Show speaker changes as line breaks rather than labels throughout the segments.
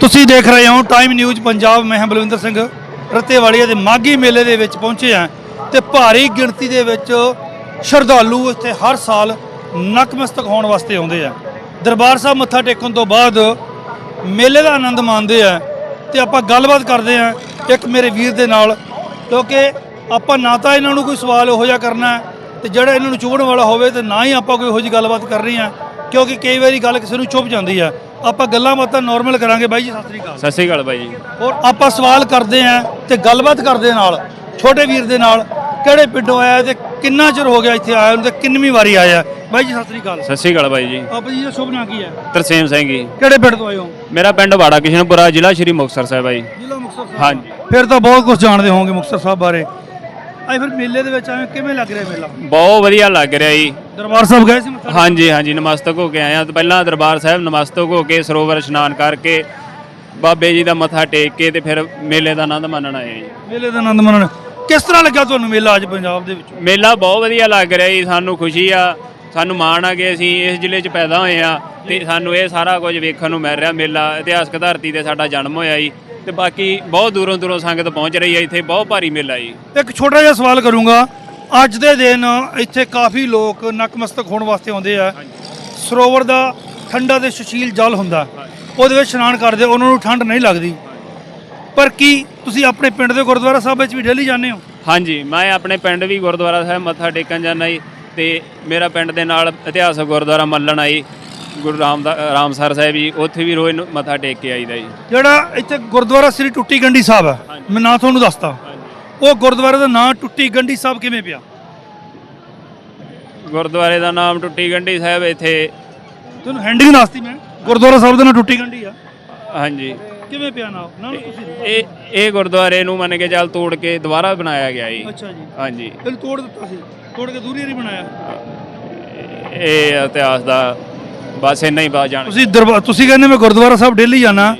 ਤੁਸੀਂ ਦੇਖ ਰਹੇ ਹੋ ਟਾਈਮ ਨਿਊਜ਼ ਪੰਜਾਬ। ਮੈਂ ਹਾਂ ਬਲਵਿੰਦਰ ਸਿੰਘ ਰੱਤੇਵਾੜੀਆ ਦੇ ਮਾਗੀ ਮੇਲੇ ਦੇ ਵਿੱਚ ਪਹੁੰਚੇ ਆ ਤੇ ਭਾਰੀ ਗਿਣਤੀ ਦੇ ਵਿੱਚ ਸ਼ਰਧਾਲੂ ਇੱਥੇ ਹਰ ਸਾਲ ਨਕਮਸਤਕ ਹੋਣ ਵਾਸਤੇ ਆਉਂਦੇ ਆ। ਦਰਬਾਰ ਸਾਹਿਬ ਮੱਥਾ ਟੇਕਣ ਤੋਂ ਬਾਅਦ ਮੇਲੇ ਦਾ ਆਨੰਦ ਮਾਣਦੇ ਆ ਤੇ ਆਪਾਂ ਗੱਲਬਾਤ ਕਰਦੇ ਆ ਇੱਕ ਮੇਰੇ ਵੀਰ ਦੇ ਨਾਲ, ਕਿਉਂਕਿ ਆਪਾਂ ਨਾ ਤਾਂ ਇਹਨਾਂ ਨੂੰ ਕੋਈ ਸਵਾਲ ਉਹੋ ਜਿਹਾ ਕਰਨਾ ਹੈ ਤੇ ਜਿਹੜਾ ਇਹਨਾਂ ਨੂੰ ਚੁਭਣ ਵਾਲਾ ਹੋਵੇ ਤੇ ਨਾ ਹੀ ਆਪਾਂ ਕੋਈ ਇਹੋ ਜਿਹੀ ਗੱਲਬਾਤ ਕਰ ਰਹੀ ਆ ਕਿਉਂਕਿ ਕਈ ਵਾਰੀ ਗੱਲ ਕਿਸੇ ਨੂੰ ਚੁੱਭ ਜਾਂਦੀ ਆ। ਆਪਾਂ ਗੱਲਾਂ ਬਾਤਾਂ ਨਾਰਮਲ ਕਰਾਂਗੇ ਬਾਈ ਜੀ ਸਤਿ ਸ੍ਰੀ ਅਕਾਲ।
ਸਤਿ ਸ਼੍ਰੀ ਅਕਾਲ ਬਾਈ ਜੀ।
ਹੋਰ ਆਪਾਂ ਸਵਾਲ ਕਰਦੇ ਆਂ ਤੇ ਗੱਲਬਾਤ ਕਰਦੇ ਨਾਲ ਛੋਟੇ ਵੀਰ ਦੇ ਨਾਲ ਕਿਹੜੇ ਪਿੰਡੋਂ ਆਇਆ ਤੇ ਕਿੰਨਾ ਚਿਰ ਹੋ ਗਿਆ ਇੱਥੇ ਆਇਆ ਨੂੰ ਤੇ ਕਿੰਨਵੀਂ ਵਾਰੀ ਆਇਆ? ਬਾਈ ਜੀ ਸਤਿ ਸ੍ਰੀ ਅਕਾਲ।
ਸਤਿ ਸ਼੍ਰੀ ਅਕਾਲ ਬਾਈ ਜੀ।
ਆਪ ਜੀ ਦਾ ਸ਼ੁਭ ਨਾਂ ਕੀ ਹੈ?
ਤਰਸੇਮ ਸਿੰਘ ਜੀ।
ਕਿਹੜੇ ਪਿੰਡ ਤੋਂ ਆਏ ਹੋ?
ਮੇਰਾ ਪਿੰਡ ਵਾੜਾ ਕਿਸ਼ਨਪੁਰਾ ਜ਼ਿਲ੍ਹਾ ਸ਼੍ਰੀ ਮੁਕਤਸਰ ਸਾਹਿਬ ਬਾਈ
ਜ਼ਿਲ੍ਹਾ ਮੁਕਤਸਰ ਸਾਹਿਬ।
ਹਾਂਜੀ।
ਫਿਰ ਤਾਂ ਬਹੁਤ ਕੁਝ ਜਾਣਦੇ ਹੋਵੋਗੇ ਮੁਕਤਸਰ ਸਾਹਿਬ ਬਾਰੇ। ਆਏ ਫਿਰ ਮੇਲੇ ਦੇ ਵਿੱਚ ਆਏ ਕਿਵੇਂ ਲੱਗ ਰਿਹਾ ਮੇਲਾ?
ਬਹੁਤ ਵਧੀਆ ਲੱਗ ਰਿਹਾ ਜੀ।
ਦਰਬਾਰ ਸਾਹਿਬ ਗਏ ਸੀ ਮੱਥਾ?
ਹਾਂਜੀ ਹਾਂਜੀ ਨਮਸਤਕ ਹੋ ਕੇ ਆਏ ਆ ਪਹਿਲਾਂ ਦਰਬਾਰ ਸਾਹਿਬ ਨਮਸਤਕ ਹੋ ਕੇ ਸਰੋਵਰ ਇਸ਼ਨਾਨ ਕਰਕੇ ਬਾਬੇ ਜੀ ਦਾ ਮੱਥਾ ਟੇਕ ਕੇ ਤੇ ਫਿਰ ਮੇਲੇ ਦਾ ਆਨੰਦ ਮਾਣਨ ਆਏ ਜੀ।
ਮੇਲੇ ਦਾ ਆਨੰਦ ਮਾਣਨ। ਕਿਸ ਤਰ੍ਹਾਂ ਲੱਗਾ ਤੁਹਾਨੂੰ ਮੇਲਾ ਅੱਜ ਪੰਜਾਬ ਦੇ ਵਿੱਚ?
ਮੇਲਾ ਬਹੁਤ ਵਧੀਆ ਲੱਗ ਰਿਹਾ ਜੀ ਸਾਨੂੰ ਖੁਸ਼ੀ ਆ ਸਾਨੂੰ ਮਾਣ ਆ ਕਿ ਅਸੀਂ ਇਸ ਜ਼ਿਲ੍ਹੇ 'ਚ ਪੈਦਾ ਹੋਏ ਆ ਤੇ ਸਾਨੂੰ ਇਹ ਸਾਰਾ ਕੁਝ ਵੇਖਣ ਨੂੰ ਮਿਲ ਰਿਹਾ ਮੇਲਾ। ਇਤਿਹਾਸਕ ਧਰਤੀ ਤੇ ਸਾਡਾ ਜਨਮ ਹੋਇਆ ਜੀ। ਤੇ ਬਾਕੀ ਬਹੁਤ ਦੂਰੋਂ ਦੂਰੋਂ ਸੰਗਤ ਪਹੁੰਚ ਰਹੀ ਹੈ ਇੱਥੇ ਬਹੁਤ ਭਾਰੀ ਮੇਲਾ ਜੀ।
ਇੱਕ ਛੋਟਾ ਜਿਹਾ ਸਵਾਲ ਕਰੂੰਗਾ ਅੱਜ ਦੇ ਦਿਨ ਇੱਥੇ ਕਾਫੀ ਲੋਕ ਨਕਮਸਤਕ ਹੋਣ ਵਾਸਤੇ ਆਉਂਦੇ ਆ। ਸਰੋਵਰ ਦਾ ਠੰਡਾ ਤੇ ਸੁਸ਼ੀਲ ਜਲ ਹੁੰਦਾ ਉਹਦੇ ਵਿੱਚ ਇਸ਼ਨਾਨ ਕਰਦੇ ਉਹਨਾਂ ਨੂੰ ਠੰਡ ਨਹੀਂ ਲੱਗਦੀ। ਪਰ ਕੀ ਤੁਸੀਂ ਆਪਣੇ ਪਿੰਡ ਦੇ ਗੁਰਦੁਆਰਾ ਸਾਹਿਬ ਵਿੱਚ ਵੀ ਡੇਲੀ ਜਾਂਦੇ ਹੋ?
ਹਾਂਜੀ ਮੈਂ ਆਪਣੇ ਪਿੰਡ ਵੀ ਗੁਰਦੁਆਰਾ ਸਾਹਿਬ ਮੱਥਾ ਟੇਕਣ ਜਾਂਦਾ ਜੀ ਤੇ ਮੇਰਾ ਪਿੰਡ ਦੇ ਨਾਲ ਇਤਿਹਾਸਕ ਗੁਰਦੁਆਰਾ ਮੱਲਣ ਆਈ ਗੁਰੂ ਰਾਮਦਾ ਰਾਮਸਰ ਸਾਹਿਬ ਜੀ ਉੱਥੇ ਵੀ ਰੋਜ਼ ਮੱਥਾ ਟੇਕ ਕੇ ਆਈਦਾ ਜੀ।
ਜਿਹੜਾ ਇੱਥੇ ਗੁਰਦੁਆਰਾ ਸ੍ਰੀ ਟੁੱਟੀ ਗੰਢੀ ਸਾਹਿਬ ਹੈ ਮੈਂ ਨਾਂ ਤੁਹਾਨੂੰ ਦੱਸਦਾ। ਉਹ ਗੁਰਦੁਆਰੇ ਦਾ ਨਾਂ ਟੁੱਟੀ ਗੰਢੀ ਸਾਹਿਬ ਕਿਵੇਂ ਪਿਆ?
ਗੁਰਦੁਆਰੇ ਦਾ ਨਾਮ ਟੁੱਟੀ ਗੰਢੀ ਸਾਹਿਬ ਇੱਥੇ।
ਤੁਹਾਨੂੰ ਹੈਂਡਿੰਗ ਦੱਸਤੀ ਮੈਂ। ਗੁਰਦੁਆਰਾ ਸਾਹਿਬ ਦਾ ਨਾਂ ਟੁੱਟੀ ਗੰਢੀ ਆ।
ਹਾਂਜੀ।
ਕਿਵੇਂ ਪਿਆ ਨਾਮ ਨਾ ਨਾ ਤੁਸੀਂ
ਇਹ ਇਹ ਗੁਰਦੁਆਰੇ ਨੂੰ ਮੰਨ ਕੇ ਚੱਲ ਤੋੜ ਕੇ ਦੁਬਾਰਾ ਬਣਾਇਆ ਗਿਆ ਜੀ।
ਅੱਛਾ ਜੀ।
ਹਾਂਜੀ।
ਇਹਨੂੰ ਤੋੜ ਦਿੱਤਾ ਸੀ। ਤੋੜ ਕੇ ਦੂਰੀ ਨਹੀਂ ਬਣਾਇਆ।
ਇਹ ਇਤਿਹਾਸ ਦਾ ਬਸ ਇੰਨਾ ਹੀ ਬਾਤ ਜਾਣ
ਤੁਸੀਂ ਦਰਬਾਰ ਤੁਸੀਂ ਕਹਿੰਦੇ ਮੈਂ ਗੁਰਦੁਆਰਾ ਸਾਹਿਬ ਡੇਲੀ ਜਾਣਾ।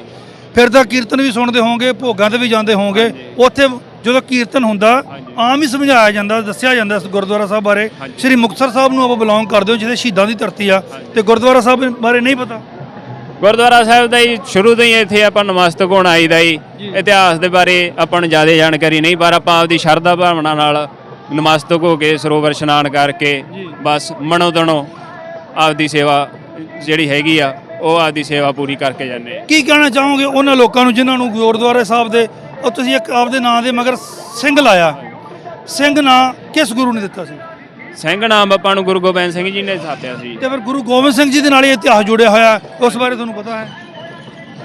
ਫਿਰ ਤਾਂ ਕੀਰਤਨ ਵੀ ਸੁਣਦੇ ਹੋਵੋਗੇ ਭੋਗਾਂ ਤੇ ਵੀ ਜਾਂਦੇ ਹੋਵੋਗੇ। ਉੱਥੇ ਜਦੋਂ ਕੀਰਤਨ ਹੁੰਦਾ ਆਮ ਹੀ ਸਮਝਾਇਆ ਜਾਂਦਾ ਦੱਸਿਆ ਜਾਂਦਾ ਇਸ ਗੁਰਦੁਆਰਾ ਸਾਹਿਬ ਬਾਰੇ। ਸ੍ਰੀ ਮੁਕਤਸਰ ਸਾਹਿਬ ਨੂੰ ਆਪਾਂ ਬਿਲੋਂਗ ਕਰਦੇ ਹਾਂ ਜਿਹਦੇ ਸ਼ਹੀਦਾਂ ਦੀ ਧਰਤੀ ਆ। ਤੇ ਗੁਰਦੁਆਰਾ ਸਾਹਿਬ ਬਾਰੇ ਨਹੀਂ ਪਤਾ?
ਗੁਰਦੁਆਰਾ ਸਾਹਿਬ ਦਾ ਹੀ ਸ਼ੁਰੂ ਤੋਂ ਹੀ ਇੱਥੇ ਆਪਾਂ ਨਮਸਤਕ ਹੋਣ ਆਈਦਾ ਜੀ। ਇਤਿਹਾਸ ਦੇ ਬਾਰੇ ਆਪਾਂ ਨੂੰ ਜ਼ਿਆਦਾ ਜਾਣਕਾਰੀ ਨਹੀਂ ਪਰ ਆਪਾਂ ਆਪਦੀ ਸ਼ਰਧਾ ਭਾਵਨਾ ਨਾਲ ਨਮਸਤਕ ਹੋ ਕੇ ਸਰੋਵਰ ਇਸ਼ਨਾਨ ਕਰਕੇ ਬਸ ਮਨੋ ਤਣੋ ਆਪਦੀ ਸੇਵਾ ਜਿਹੜੀ ਹੈਗੀ ਆ ਉਹ ਆਪਦੀ ਸੇਵਾ ਪੂਰੀ ਕਰਕੇ ਜਾਂਦੇ ਆ।
ਕੀ ਕਹਿਣਾ ਚਾਹੋਗੇ ਉਹਨਾਂ ਲੋਕਾਂ ਨੂੰ ਜਿਨ੍ਹਾਂ ਨੂੰ ਗੁਰਦੁਆਰਾ ਸਾਹਿਬ ਦੇ ਉਹ ਤੁਸੀਂ ਇੱਕ ਆਪਦੇ ਨਾਂ ਦੇ ਮਗਰ ਸਿੰਘ ਲਾਇਆ? ਸਿੰਘ ਨਾਂ ਕਿਸ ਗੁਰੂ ਨੇ ਦਿੱਤਾ ਸੀ?
ਸਿੰਘ ਨਾਮ ਆਪਾਂ ਨੂੰ ਗੁਰੂ ਗੋਬਿੰਦ ਸਿੰਘ ਜੀ ਨੇ ਸਾਪਿਆ ਸੀ।
ਤੇ ਫਿਰ ਗੁਰੂ ਗੋਬਿੰਦ ਸਿੰਘ ਜੀ ਦੇ ਨਾਲ ਇਹ ਇਤਿਹਾਸ ਜੁੜਿਆ ਹੋਇਆ ਉਸ ਬਾਰੇ ਤੁਹਾਨੂੰ ਪਤਾ ਹੈ?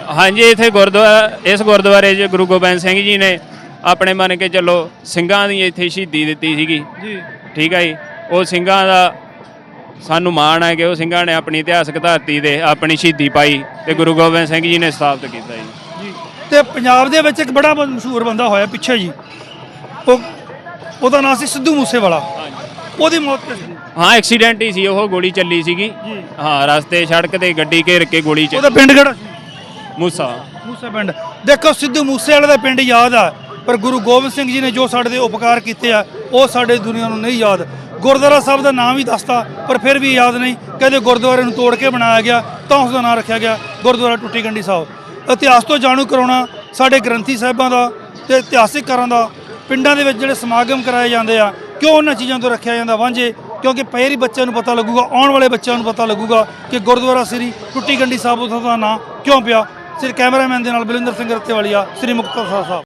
ਹਾਂਜੀ ਇੱਥੇ ਗੁਰਦੁਆਰਾ ਇਸ ਗੁਰਦੁਆਰੇ 'ਚ ਗੁਰੂ ਗੋਬਿੰਦ ਸਿੰਘ ਜੀ ਨੇ ਆਪਣੇ ਮੰਨ ਕੇ ਚੱਲੋ ਸਿੰਘਾਂ ਦੀ ਇੱਥੇ ਸ਼ਹੀਦੀ ਦਿੱਤੀ ਸੀਗੀ।
ਜੀ।
ਠੀਕ ਹੈ ਜੀ? ਉਹ ਸਿੰਘਾਂ ਦਾ ਸਾਨੂੰ ਮਾਣ ਹੈ ਕਿ ਉਹ ਸਿੰਘਾਂ ਨੇ ਆਪਣੀ ਇਤਿਹਾਸਕ ਧਰਤੀ ਦੇ ਆਪਣੀ ਸ਼ਹੀਦੀ ਪਾਈ ਤੇ ਗੁਰੂ ਗੋਬਿੰਦ ਸਿੰਘ ਜੀ ਨੇ ਸਥਾਪਿਤ ਕੀਤਾ ਜੀ।
ਤੇ ਪੰਜਾਬ ਦੇ ਵਿੱਚ ਇੱਕ ਬੜਾ ਮਸ਼ਹੂਰ ਬੰਦਾ ਹੋਇਆ ਪਿੱਛੇ ਜੀ। ਉਹ ਉਹਦਾ ਨਾਮ ਸੀ ਸਿੱਧੂ ਮੂਸੇਵਾਲਾ। ਉਹਦੀ ਮੌਤ ਕਿਸ ਦੀ
ਹਾਂ ਐਕਸੀਡੈਂਟ ਹੀ ਸੀ ਉਹ ਗੋਲੀ ਚੱਲੀ ਸੀਗੀ। ਹਾਂ ਰਸਤੇ ਸੜਕ ਤੇ ਗੱਡੀ ਘੇਰ ਕੇ ਗੋਲੀ ਚ
ਉਹਦਾ ਪਿੰਡ ਕਿਹੜਾ ਸੀ?
ਮੂਸਾ।
ਮੂਸਾ ਪਿੰਡ। ਦੇਖੋ ਸਿੱਧੂ ਮੂਸੇ ਵਾਲੇ ਦਾ ਪਿੰਡ ਯਾਦ ਆ ਪਰ ਗੁਰੂ ਗੋਬਿੰਦ ਸਿੰਘ ਜੀ ਨੇ ਜੋ ਸਾਡੇ ਦੇ ਉਪਕਾਰ ਕੀਤੇ ਆ ਉਹ ਸਾਡੇ ਦੁਨੀਆ ਨੂੰ ਨਹੀਂ ਯਾਦ। ਗੁਰਦੁਆਰਾ ਸਾਹਿਬ ਦਾ ਨਾਮ ਵੀ ਦੱਸਤਾ, ਪਰ ਫਿਰ ਵੀ ਯਾਦ ਨਹੀਂ। ਕਹਿੰਦੇ ਗੁਰਦੁਆਰੇ ਨੂੰ ਤੋੜ ਕੇ ਬਣਾਇਆ ਗਿਆ, ਤਾਂ ਉਸ ਦਾ ਨਾਮ ਰੱਖਿਆ ਗਿਆ ਗੁਰਦੁਆਰਾ ਟੁੱਟੀ ਗੰਢੀ ਸਾਹਿਬ। ਇਤਿਹਾਸ ਤੋਂ ਜਾਣੂ ਕਰਾਉਣਾ ਸਾਡੇ ਗ੍ਰੰਥੀ ਸਾਹਿਬਾਂ ਦਾ ਤੇ ਇਤਿਹਾਸਿਕਾਂ ਦਾ, ਪਿੰਡਾਂ ਦੇ ਵਿੱਚ ਜਿਹੜੇ ਸਮਾਗਮ ਕਰਾਏ ਜਾਂਦੇ ਆ, ਕਿਉਂ ਉਹਨਾਂ ਚੀਜ਼ਾਂ ਤੋਂ ਰੱਖਿਆ ਜਾਂਦਾ ਵਾਂਝੇ? ਕਿਉਂਕਿ ਪਹਿਰੀ ਬੱਚਿਆਂ ਨੂੰ ਪਤਾ ਲੱਗੂਗਾ, ਆਉਣ ਵਾਲੇ ਬੱਚਿਆਂ ਨੂੰ ਪਤਾ ਲੱਗੂਗਾ ਕਿ ਗੁਰਦੁਆਰਾ ਸ੍ਰੀ ਟੁੱਟੀ ਗੰਢੀ ਸਾਹਿਬ ਦਾ ਨਾਂ ਕਿਉਂ ਪਿਆ? ਸਿਰ ਕੈਮਰਾਮੈਨ ਦੇ ਨਾਲ ਬਲਿੰਦਰ ਸਿੰਘ ਰੱਤੇਵਾਲੀਆ, ਸ੍ਰੀ ਮੁਕਤਸਰ ਸਾਹਿਬ।